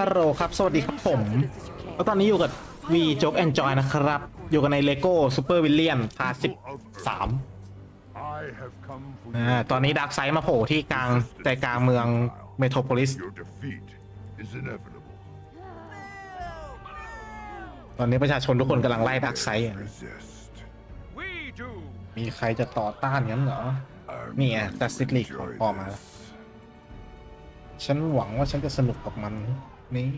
ฮัลโหลครับ สวัสดีครับผมแล้วตอนนี้อยู่กับวีโจ๊กแอนจอยนะครับ อยู่กันในเลโก้ซูเปอร์วิลเลียนพาสิบสาม I have come for อ่าตอนนี้ดักไซด์มาโผล่ที่กลางใจกลางเมืองเมโทรโพลิส Your defeat is inevitable. ตอนนี้ประชาชนทุกคนกำลังไล่ดักไซด์ Resist. We do. มีใครจะต่อต้านงั้นเหรอ I'm นี่ไง Justice League ของปลอมมาแล้ว joyless. ฉันหวังว่าฉันจะสนุกกับมัน นี่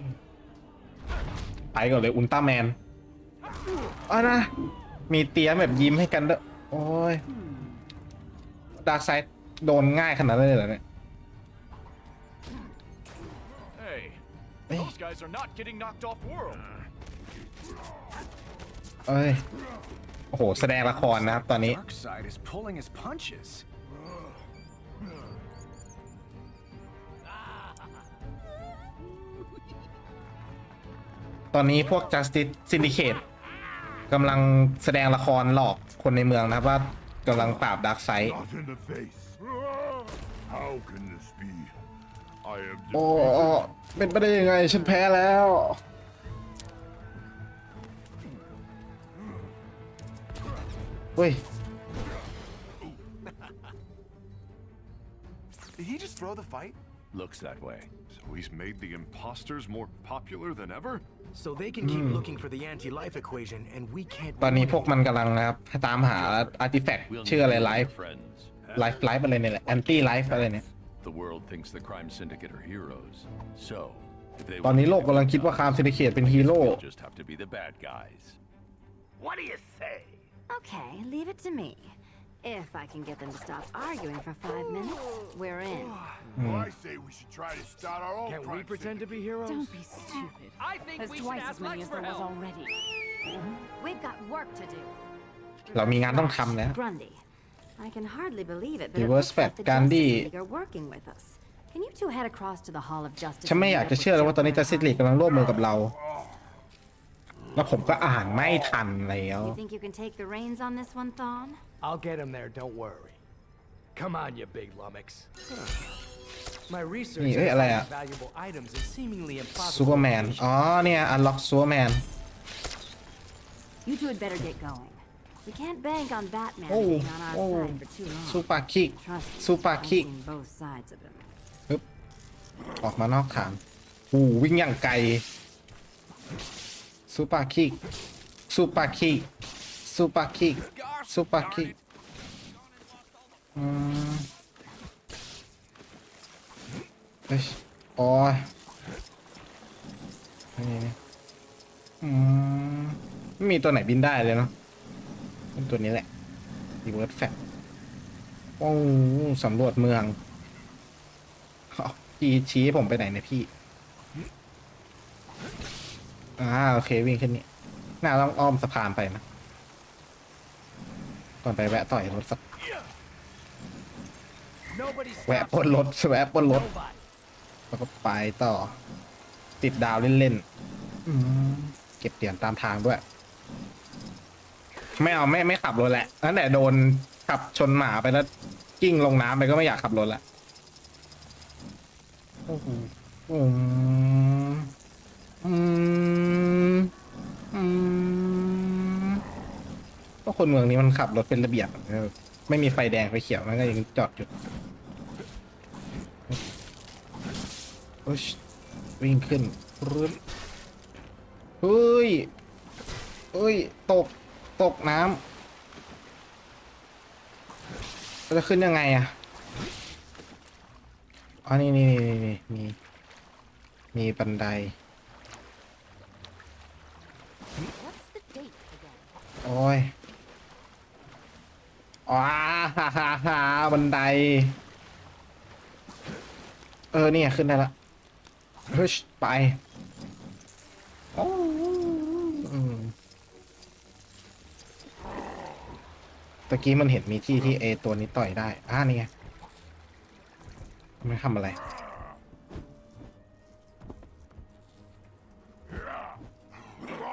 ไปก่อนเลยอุลตร้าแมนอะนะ มีเตี้ยแบบยิ้มให้กันด้วยโอ้ยดาร์กไซด์โดนง่ายขนาดนั้นเลยเหรอเนี่ย Hey, Hey. those guys are not getting knocked off world. เอ้ย โอ้โห แสดงละครนะครับตอนนี้ Darkseid is pulling his punches. ตอนนี้พวก Justice Syndicate กำลังแสดงละครหลอกคนในเมืองนะครับว่ากำลังปราบดาร์กไซด์ Not in the face. How can this be? I have โอ้ defeated โอ้เป็นไปได้ยังไง ฉันแพ้แล้ว เฮ้ย Did he just throw the fight? Looks that way. So he's made the imposters more popular than ever? So they can keep looking for the anti-life equation, and we can't. ตอนนี้พวกมันกำลังนะครับตามหาอาร์ติแฟกต์ We'll ชื่ออะไร need ไล your ฟ์ friends. ไลฟ์ไลฟ์อะไรเนี่ยแหละแอนตี้ไลฟ์อะไรเนี่ย The world thinks the crime syndicate are heroes. So, if they ตอนนี้โลกกำลังคิดว่าคามซินดิเคตเป็นฮีโร่ we'll just have to be the bad guys. What do you say? Okay, leave it to me. If I can get them to stop arguing for five minutes, we're in. Well, I say we should try to start our own Can we crime pretend to be syndicate. heroes? Don't be stupid. I think There's we should twice ask as many Lex as for there was help. already. We've got work to do. เรามีงานต้องทำแล้ว Grundy, I can hardly believe it, but it Reverse looks like Fat the Gandhi. Justice League are working with us. Can you two head across to the Hall of Justice? ฉันไม่ and อยาก meet จะ up เชื่อเลย with ว่าตอนนี้จัส Joker ติสลีกกำลังร่วมมือกับเรา แล้วผมก็อ่านไม่ทันแล้ว You think you can take the reins on this one, Thawne? I'll get him there. Don't worry. Come on, you big lummox. My research Hey, has hey, อะไรอะ found valuable items is seemingly ซูเปอ impossible. ร์แมนอ๋อเนี่ยอันล็อกซูเปอร์แมน You two had better get going. We can't bank on Batman Oh, being on our oh. side for too long. ซูเปอร์คิก Trust me, ซูเปอร์ I've คิก seen both sides of him. ปึ๊บออกมานอกฐานอู้วิ่งอย่างไกลซูเปอร์คิก ซูเปอร์คิกอืมเฮ้ยโอ้ยนี่นี่อืมไม่มีตัวไหนบินได้เลยเนาะเป็นตัวนี้แหละรีเวิร์สแฟลโอ้สำรวจเมืองอีชี้ผมไปไหนเนี่ยพี่ อ่า โอเค วิ่งขึ้นนี่น่าต้องอ้อมสะพานไปนะ ก่อนไปแวะต่อยรถสัก Nobody แวะ stops ปล้นรถแวะปล้นรถ nobody. แล้วก็ไปต่อ ติดดาวเล่นๆอืมเก็บเหรียญตามทางด้วย ไม่เอาไม่ไม่ขับรถแหละตั้งแต่โดนขับชนหมาไปแล้วกิ้งลงน้ำไปก็ไม่อยากขับรถละโอ้โหอืมอืมอืม ก็คนเมืองนี้มันขับรถเป็นระเบียบไม่มีไฟแดงไฟเขียวมันก็ยังจอดอยู่โอ้ยวิ่งขึ้นรึดเฮ้ยเฮ้ย ตก ตกน้ำจะขึ้นยังไงอะอ๋อนี่นี่นี่นี่มี มีบันไดโอ้ย ว้าฮ่าฮ่าฮ่าบันได เออเนี่ยขึ้นได้ละเฮ้ยไปตะกี้มันเห็นมีที่ที่เอตัวนี้ต่อยได้ อ่านี่ไงไม่ทำอะไร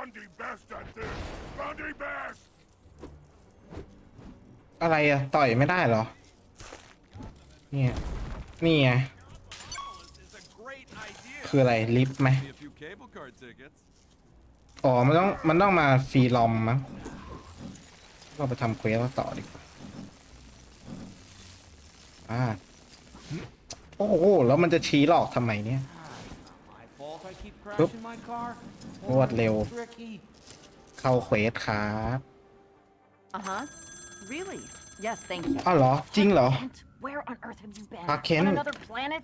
Grundy best at this. Grundy best. อะไรอะต่อยไม่ได้เหรอ เนี่ย นี่ไง คืออะไรลิฟต์ไหมอ๋อ มันต้อง มันต้องมาฟรีลอมมั้งเราไปทำเควสต่อดีกว่าอ่าโอ้โห แล้วมันจะชี้หลอกทำไมเนี่ย My fault I keep Oop. crashing my car. รวดเร็ว เข้าเควสครับ Uh huh. Really? Yes, thank you. อ้าวเหรอ จริงเหรอ Kent, where on earth have you been? Ah, Kent. On another planet?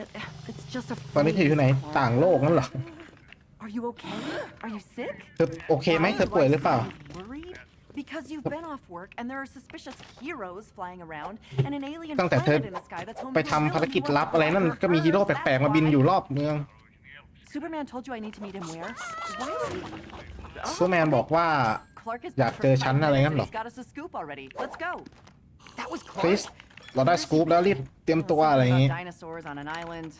Uh, It's just a ตอนนี้เธออยู่ไหน freeze call. ต่างโลกนั่นเหรอ Are you okay? Are you sick? เธอโอเคไหมเธอป่วยหรือเปล่า Worried? Because you've been off work and there are suspicious heroes flying around and an alien ตั้งแต่เธอ planet in the sky that's home ไป to a ทำ villain ภารกิจ who wants ลับ to อะไรนั่น conquer ก็มีฮีโร่ Earth. แปลกๆมาบินอยู่รอบเมือง Superman told you I need to meet him where? Why would he? ซูแมนบอกว่า Clark has อยาก been เจอ for ฉัน five อะไร minutes งั้น and เหรอ he's got us a scoop already. Let's go. That was คริส Clark. เราได้สกู๊ปแล้วรีบเตรียมตัวอะไรอย่างงี้ About Dinosaurs on an island.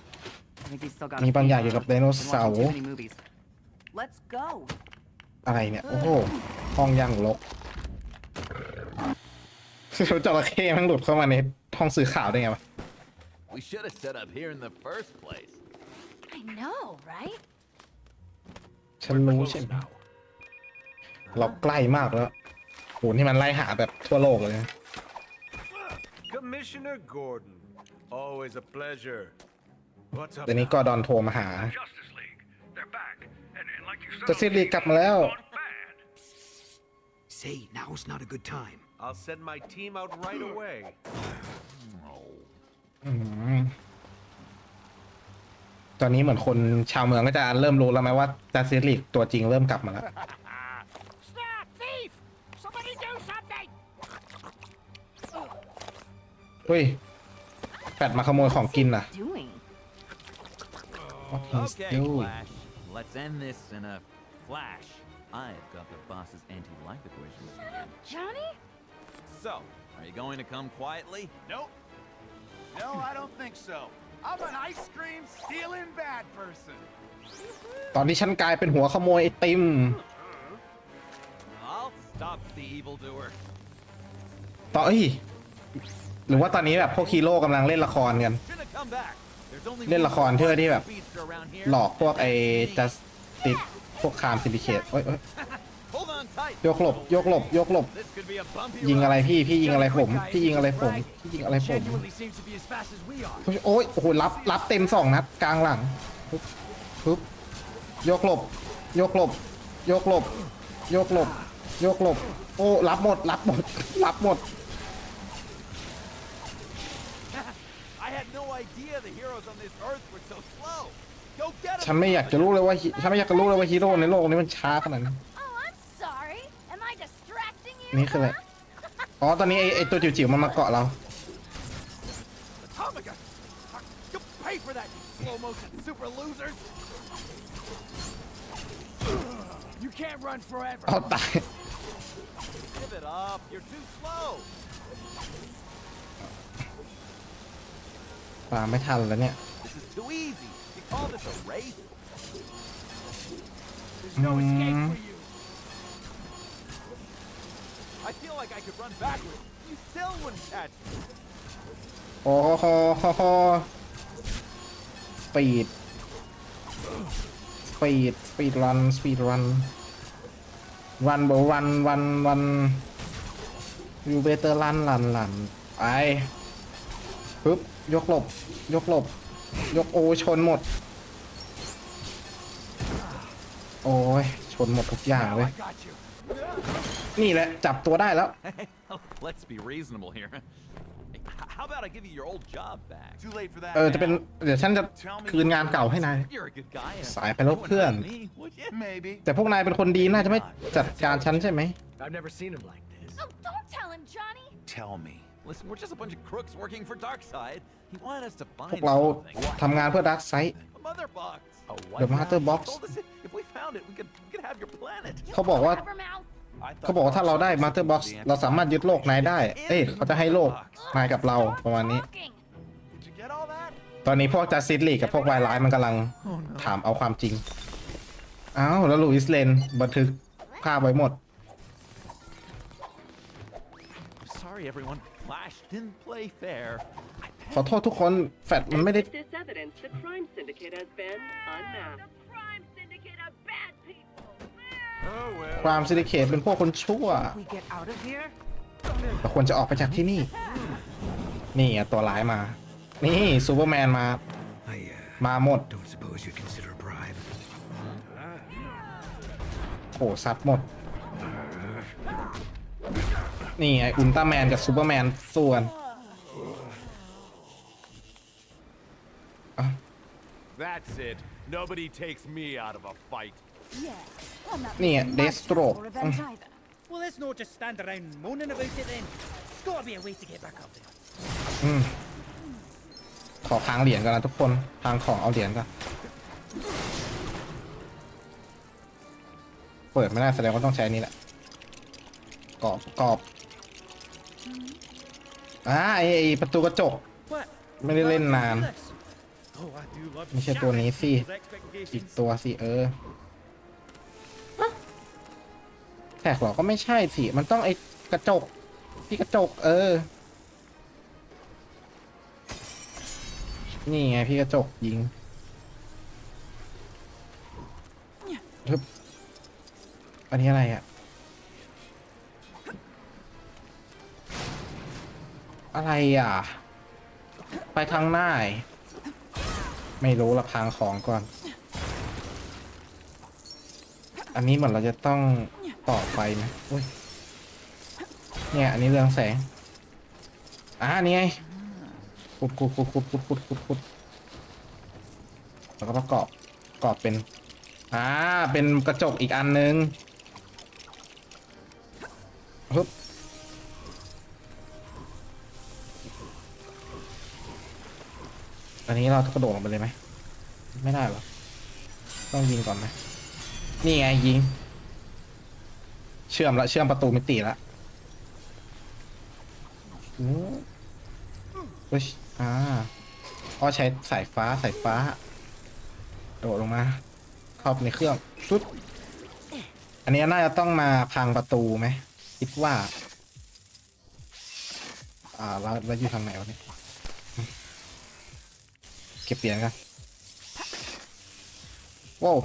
I think he's still got มี a บาง fever. อย่างเกี่ยวกับไดโน Been เสา watching ร์ too many movies. Let's go. อะไรเนี่ย โอ้โห ห้องย่างลกจระเข้แมันหลุดเข้ามาในห้องสื่อข่าวได้ไงวะ We should have set up here in the first place. I know, right? ฉันรู้ใช่ไหม เราใกล้มากแล้วโหนี่มันไล่หาแบบทั่วโลกเลยนะ Commissioner Gordon. Always a pleasure. What's up? เดี๋ยวนี้ก็ดอนโทรมาหา Justice League. They're back. And, and like you said, จะซิลีกลับมาแล้ว gone bad. Say, now's not a good time. I'll send my team out right away. อืมตอนนี้เหมือนคนชาวเมืองก็จะเริ่มรู้แล้วไหมว่าจัสซิลีกตัวจริงเริ่มกลับมาแล้ว เฮ้ยแปดมาขโมยของกินน่ะ Doing. What he's Okay, doing Flash. Let's end this in a flash. I've got the boss's anti-life equation with me. Johnny? So, are you going to come quietly? Nope. No, I don't think so. I'm an ice cream stealing bad person. ตอนที่ฉันกลายเป็นหัวขโมยไอติม I'll stop the evildoer. ต่อเอ้ย หรือว่าตอนนี้แบบพวกฮีโร่กำลังเล่นละครกัน เล่นละครเพื่อที่แบบ หลอกพวกไอ้จัสติดพวกคามซิลิเคตโอ้ยโอ้ยยกหลบยกหลบยกหลบ ยิงอะไรพี่พี่ยิงอะไรผม พี่ยิงอะไรผมพี่ยิงอะไรผมโอ้ยโอ้โหรับรับเต็มสองนัดกลางหลังปึ๊บปึ๊บยกหลบ ยกหลบ ยกหลบ ยกหลบ ยกหลบ โอ้รับหมดรับหมดรับหมด ฉันไม่อยากจะรู้เลยว่าฮิฉันไม่อยากจะรู้เลยว่าฮีโร่ในโลกนี้มันช้าขนาดนั้น Oh, I'm sorry. Am I distracting you? นี่คืออะไร อ๋อ ตอนนี้ไอ้ไอ้ตัวจิ๋วๆมันมาเกาะเรา Atomica! You pay for that, you slow motion super losers! You can't run forever. เอาตาย Give it up. You're too slow. ตามไม่ทันแล้วเนี่ย This is too easy. You call this a race? There's no escape for you. I feel like I could run backwards. You still wouldn't catch me. โอ้โหโหโหสปีด สปีด สปีดรัน สปีดรัน รันบรันรันรันยูเบเตอร์รันรันรันไป ปึ๊บยกหลบ ยกหลบ ยกโอ้ยชนหมด โอ้ยชนหมดทุกอย่างเลย I got you. นี่แหละ จับตัวได้แล้ว Let's be reasonable here. Hey, h- How about I give you your old job back? Too late for that. เออจะเป็น now. เดี๋ยวฉันจะคืนงานเก่าให้นาย You're a good guy. and สายไปลบ you wouldn't เพื่อน hurt me, would you? Maybe. แต่พวกนายเป็นคนดีน่าจะไม่จัดการฉันใช่ไหม I've never seen him like this. Oh, don't tell him, Johnny. Tell me. Listen, we're just a bunch of crooks working for Darkseid. He wanted us to พว find กเรา something. ทำงานเพื่อดักไซ A mother box. A what? The Mother Box Told us if, if we found it, we could we could have your planet. เขาบอกว่า Blabbermouth. I thought เขาบอกว่าถ้าเราได้ Master Box เราสามารถยึดโลกนายได้ เอ้ยเขาจะให้โลกนายกับเราประมาณนี้ Talking. Did you get all that? ตอนนี้พวกจัสซิสลีกับพวกวายไลท์มันกำลังถามเอาความจริง อ้าว แล้วลูอิสเลนบันทึกภาพไว้หมด I'm sorry, everyone. Flash didn't play fair. I ขอโทษทุกคน แฟดมันไม่ได้ With this evidence, the crime syndicate has been unmasked. The crime syndicate are bad people. Oh, well. ความซิลิเคตเป็นพวกคนชั่ว We get out of here? เราควรจะออกไปจากที่นี่ นี่อะตัวร้ายมา นี่ซูเปอร์แมนมา I, uh, มาหมด don't suppose you consider a bribe. โอ้ซัดหมด นี่ไงอุลตร้าแมนกับซูเปอร์แมนส่วน That's it. Nobody takes me out of a fight. Yeah, I'm not นี่ไง making เด much สโตร for revenge either. Well, let's not just stand around moaning about it then. Gotta be a way to get back up there. อืมขอค้างเหรียญก่อนนะทุกคนทางของเอาเหรียญก่อนเปิดไม่ได้แสดงว่าต้องใช้อันนี้แหละกรอบกรอบ อ่าไอไอ้ประตูกระจก What? ไม่ได้เล่นนาน This? Oh, I do love ไม่ใช่ตัวนี้สิ shattering อีก people's ตัวสิเอออะแท็กเหรอก็ไม่ใช่สิ มันต้องไอ้กระจก ที่กระจก เออ นี่ไงพี่กระจกยิงฮึบอันนี้อะไรอะ อะไรอะ ไปทางหน้า ไม่รู้ละพังของก่อน อันนี้เหมือนเราจะต้องต่อไฟไหมอุ้ย เนี่ย อันนี้เรืองแสง อ่านี่ไงขุดขุดขุดขุดขุดขุดขุดขุดแล้วก็ประกอบประกอบเป็น อ่า เป็นกระจกอีกอันนึงฮึบ อันนี้เรากระโดดลงไปเลยไหม ไม่ได้หรอ ต้องยิงก่อนไหมนี่ไงยิง เชื่อมละเชื่อมประตูมิติละอู้เฮ้ยอ่าอ๋อใช้สายฟ้าสายฟ้า โดดลงมาเข้าในเครื่องชุดอันนี้น่าจะต้องมาพังประตูไหมคิดว่า อ่าเราเราอยู่ทางไหนวะเนี่ย เก็บเหรียญกันว้าว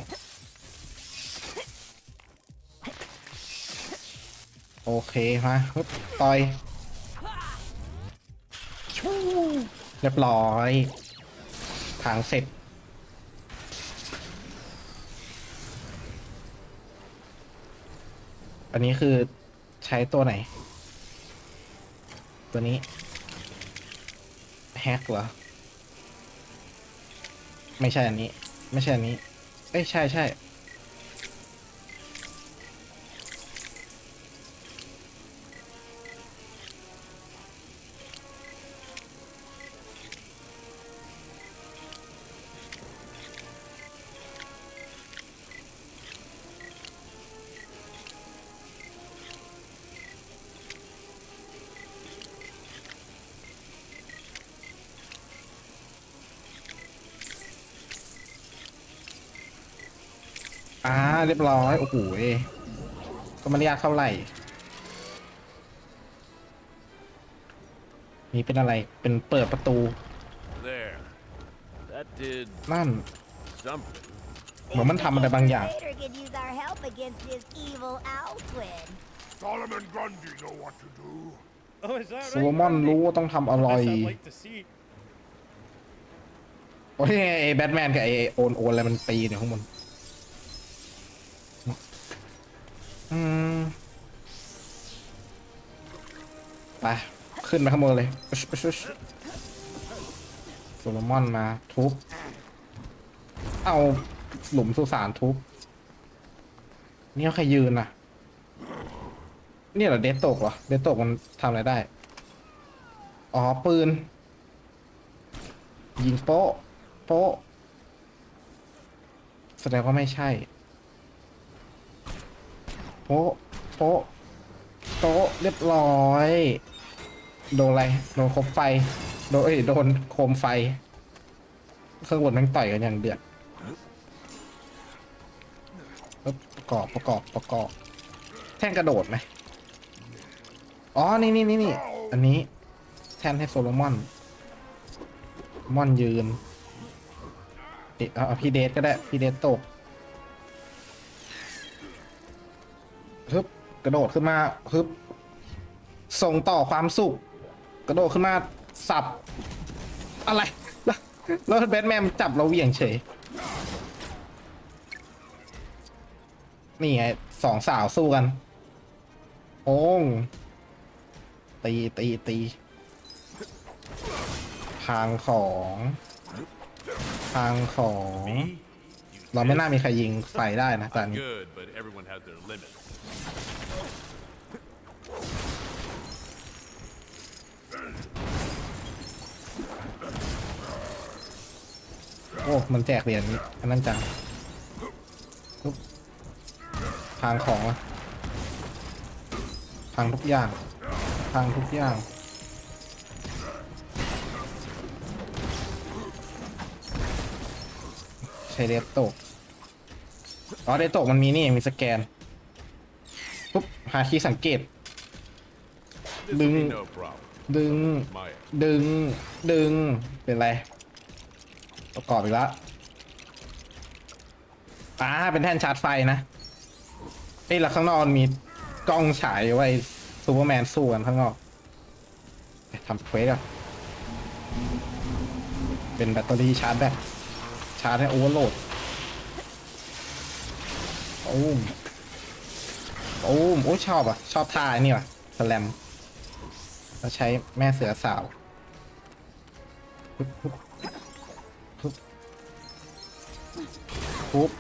โอเคมาฮึบต่อยชู้เรียบร้อยทางเสร็จอันนี้คือใช้ตัวไหน ตัวนี้ แฮกเหรอ ไม่ใช่อันนี้ ไม่ใช่อันนี้ เอ้ยใช่ใช่ อ่าเรียบร้อยโอ้โหเอ้ยก็ไม่ได้ยากเท่าไหร่ นี่เป็นอะไรเป็นเปิดประตู There. That did นั่น something. เหมือนมันทำอะไรบางอย่าง Vader could use our help against his evil owl twin. Solomon Grundy know what to do. Oh, is that โซโลมอนรู้ว่าต้องทำอะไร Yes, I'd like to see. โอ้ยไอ้แบทแมนกับไอ้โอนโอนอะไรมันตีเนี่ยข้างบน อืมไปขึ้นไปข้างบนเลยอุ๊ยอุ๊ยอุ๊ยโซโลมอนมาทุบ เอาหลุมสุสานทุบ นี่เขาใครยืนอะ เนี่ยเหรอเดตตกเหรอ เดตตกมันทำอะไรได้ อ๋อ ปืน ยิงโป๊ะ โป๊ะ แสดงว่าไม่ใช่ โป๊ะโป๊ะโต๊ะเรียบร้อย โดนอะไร โดนคบไฟ โดนเอ้ยโดนโคมไฟเครื่องบนแม่งต่อยกันอย่างเดือดประกอบประกอบประกอบ แท่งกระโดดไหมอ๋อ นี่นี่นี่นี่ อันนี้ แท่นให้โซโลมอนม่อนยืนเอ๊ะเอาเอาพี่เดทก็ได้ พี่เดทตก ฮึบกระโดดขึ้นมาฮึบส่งต่อความสุข กระโดดขึ้นมาสับ อะไรแล้วแบทแมนจับเราเหวี่ยงเฉย นี่ไงสองสาวสู้กัน โอ้งตีตีตีทางของทางของ เราไม่น่ามีใครยิงไฟได้นะตอนนี้ Good, but everyone has their limits. โอ้มันแจกเหรียญอันนั้นจังปุ๊บทางของอะทางทุกอย่างทางทุกอย่าง ช้เดฟตกอ๋อเดฟตกมันมีนี่มีสแกนปุ๊บหาคีย์สังเกต This will be Đừng- no problem. ดึง My ดึง ดึง เป็นไร ประกอบอีกแล้วอ่าเป็นแท่นชาร์จไฟนะเอ้ยแล้วข้างนอกมันมีกล้องฉายไว้ซูเปอร์แมนสู้กันข้างนอกไปทำเควสอะเป็นแบตเตอรี่ชาร์จแบต ชาร์จให้โอเวอร์โหลดโอ้มโอ้มโอ้ยชอบอะ ชอบท่าไอ้นี่ว่ะสแลมเราใช้แม่เสือสาวปุ๊บปุ๊บปุ๊บปุ๊บ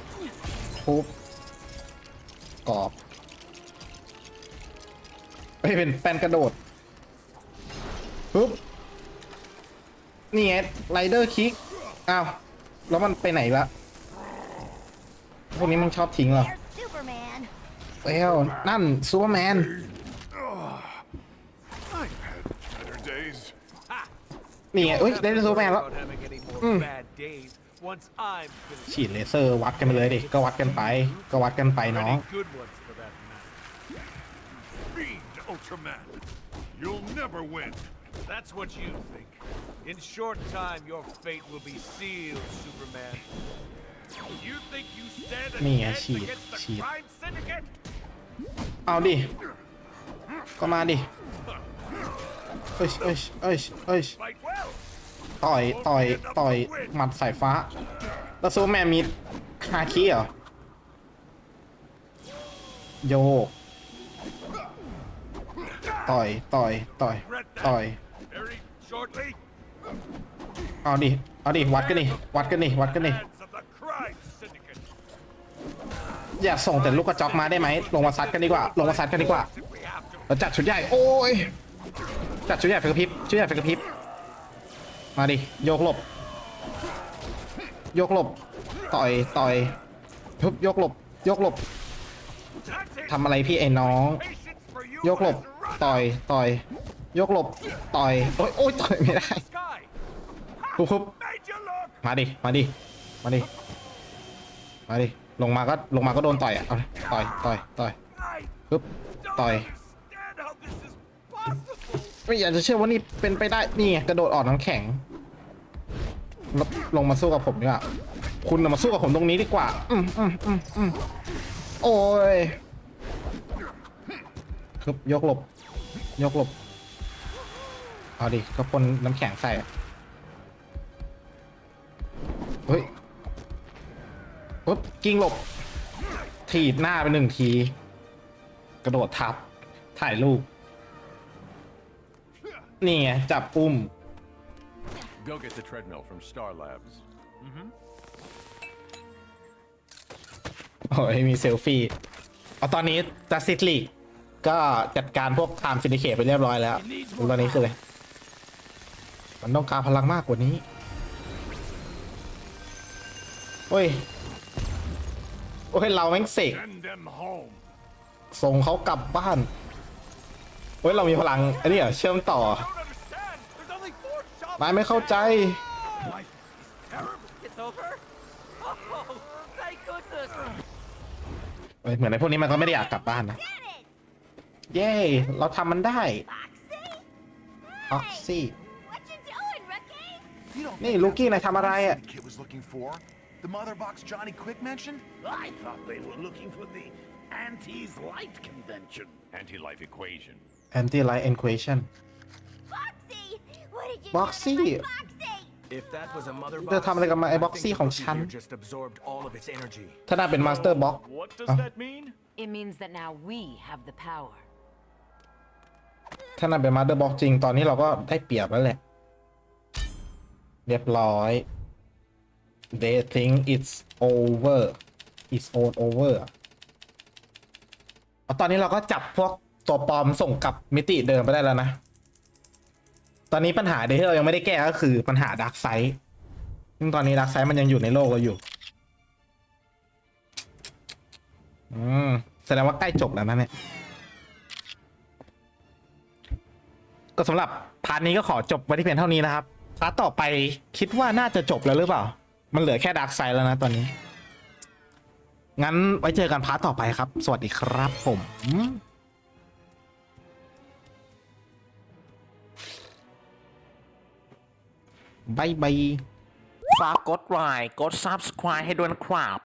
ปุ๊บกรอบเฮ้ยเป็นแฟนกระโดดปุ๊บนี่ไงไรเดอร์คิก อ้าว แล้วมันไปไหนละพวกนี้มันชอบทิ้งเหรอ There's Superman. เอ้วนั่นซูเปอร์แมน I've had better days. นี่ไงเอ้ยได้ซูเปอร์แมนแล้ว About having any more Mm. bad days once I'm finished. ฉีดเลเซอร์วัดกันไปเลยดิ ก็วัดกันไป ก็วัดกันไปน้อง Any good ones for that matter. Fiend Ultraman. You'll never win. That's what you think. In short time, your fate will be sealed, Superman. You think you stand a Mia, chance shit, against the shit. crime syndicate? เอาดิ ก็มาดิ เอ้ยเอ้ยเอ้ยเอ้ย Fight well. ต่อย ต่อย ต่อย หมัดสายฟ้า แล้วซูเปอร์แมนมีฮาคิเหรอ โยก ต่อย ต่อย ต่อย ต่อย Very shortly, เอาดิ เอาดิ วัดกันดิ วัดกันดิ วัดกันดิ hands of the crime syndicate. อย่าส่งแต่ลูกกระจอกมาได้ไหม ลงมาซัดกันดีกว่า ลงมาซัดกันดีกว่า If we have to. เราจัดชุดใหญ่ โอ้ย จัดชุดใหญ่ไฟกระพริบ ชุดใหญ่ไฟกระพริบ มาดิ โยกหลบ โยกหลบ ต่อย ต่อยทุบโยกหลบ โยกหลบ That's it. ทำอะไรพี่ไอ้น้อง Patience for you ยกหลบ has run ต่อย ต่อย ยกหลบต่อยโอ้ยโอ้ยต่อยไม่ได้ปุ๊บปุ๊บมาดิมาดิมาดิมาดิลงมาก็ลงมาก็โดนต่อยอะเอาเลยต่อยต่อยต่อยปึ๊บต่อยไม่อยากจะเชื่อว่านี่เป็นไปได้นี่กระโดดออกน้ำแข็งลลงมาสู้กับผมดีกว่าคุณมาสู้กับผมตรงนี้ดีกว่าอืมอืมอืมอืมโอ้ยคึบยกหลบยกหลบ เอาดิก็พ่นน้ำแข็งใส่อะเฮ้ยปุ๊บกิ้งหลบ ถีบหน้าไปหนึ่งที กระโดดทับ ถ่ายรูป นี่ไงจับปุ่ม Go get the treadmill from Star Labs. โอ้ยมีเซลฟี่เอาตอนนี้จัสซิ e ลีกก็จัดการพวกไทม์ซินดิเคตไปเรียบร้อยแล้ว ตอนนี้คืออะไร มันต้องการพลังมากกว่านี้โอ้ย โอ้ย เราแม่งเสก Send them home. ส่งเขากลับบ้าน โอ้ย เรามีพลังอันนี้เหรอเชื่อมต่อ I don't understand. There's only four shops. นายไม่เข้าใจ It's over? Oh, thank goodness! เฮ้ยเหมือนในพวกนี้มันก็ไม่ได้อยากกลับบ้านนะ เย้ เราทำมันได้ Foxy? ออกซี่ นี่ think ลู that's กี้ what นายทำอะไรอะ Syndicate was looking for? The mother box Johnny Quick mentioned? I thought they were looking for the Anti's Light Convention. Anti-life equation. anti light equation Boxy! What did you Boxy! do to my Boxy? If that was a mother จะ box, ทำอะไรกับมาไอ้ I บ็อก think ซี่ the ของ cookie ฉัน here just absorbed all of its energy. ถ้าน่าเป็นมาสเตอร์บ็อก What does Oh. that mean? It means that now we have the power. ถ้าน่าเป็นมาสเตอร์บ็อกจริง ตอนนี้เราก็ได้เปรียบแล้วแหละ เรียบร้อย they think it's over it's all over อตอนนี้เราก็จับพวกตัวปลอมส่งกลับมิติเดิมไปได้แล้วนะ ตอนนี้ปัญหาเดียวที่เรายังไม่ได้แก้ก็คือปัญหาดักไซด์ซึ่งตอนนี้ดักไซด์มันยังอยู่ในโลกเราอยู่ อืม แสดงว่าใกล้จบแล้วนะเนี่ย ก็สำหรับพาร์ทนี้ก็ขอจบไว้ที่เพียงเท่านี้นะครับ พาร์ตต่อไปคิดว่าน่าจะจบแล้วหรือเปล่า มันเหลือแค่ดาร์กไซด์แล้วนะตอนนี้ งั้นไว้เจอกันพาร์ตต่อไปครับ สวัสดีครับผมบายบาย ฝากกดไลค์ กด subscribe ให้ด้วยนะครับ